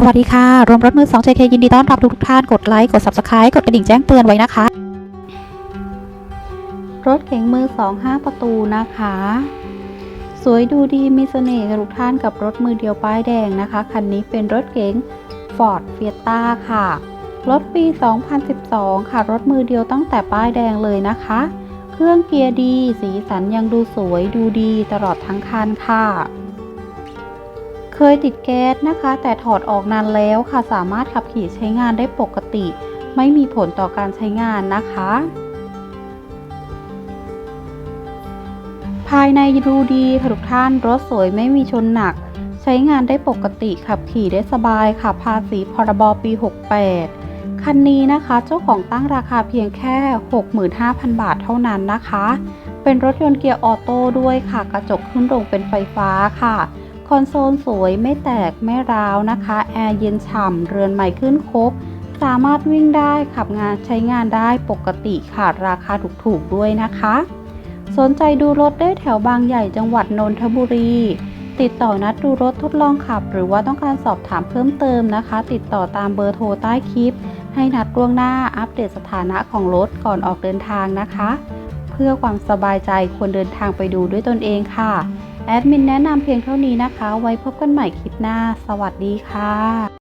สวัสดีค่ะ รวมรถมือ2 JK ยินดีต้อนรับทุกท่าน กดไลค์ กด Subscribe กดกระดิ่งแจ้งเตือนไว้นะคะ รถเก๋งมือ 2 5 ประตูนะคะ สวยดูดีมีเสน่ห์ทุกท่านกับรถมือเดียวป้ายแดงนะคะ คันนี้เป็นรถเก๋ง Ford Fiesta ค่ะ รถปี 2012 ค่ะ รถมือเดียวตั้งแต่ป้ายแดงเลยนะคะ เครื่องเกียร์ดี สีสันยังดูสวยดูดีตลอดทั้งคันค่ะ เคยติดแก๊สนะคะ แต่ถอดออกนานแล้วค่ะ สามารถขับขี่ใช้งานได้ปกติ ไม่มีผลต่อการใช้งานนะคะ ภายในดูดีค่ะทุกท่านรถสวยไม่มีชนหนัก ใช้งานได้ปกติขับขี่ได้สบายค่ะ ภาษีพรบปี 68 คันนี้นะคะ เจ้าของตั้งราคาเพียงแค่ 65,000 บาทเท่านั้นนะคะ เป็นรถยนต์เกียร์ออโต้ด้วยค่ะ กระจกขึ้นลงเป็นไฟฟ้าค่ะ คอนโซลสวยไม่แตกไม่ร้าวนะคะ แอร์เย็นฉ่ำ เรือนใหม่ขึ้นครบ สามารถวิ่งได้ขับงานใช้งานได้ปกติค่ะราคาถูกๆด้วยนะคะ สนใจดูรถได้แถวบางใหญ่จังหวัดนนทบุรี ติดต่อนัดดูรถทดลองขับ หรือว่าต้องการสอบถามเพิ่มเติมนะคะ ติดต่อตามเบอร์โทรใต้คลิป ให้นัดล่วงหน้าอัปเดตสถานะของรถก่อนออกเดินทางนะคะ เพื่อความสบายใจควรเดินทางไปดูด้วยตนเองค่ะ แอดมินแนะนำเพียงเท่านี้นะคะ ไว้พบกันใหม่คลิปหน้า สวัสดีค่ะ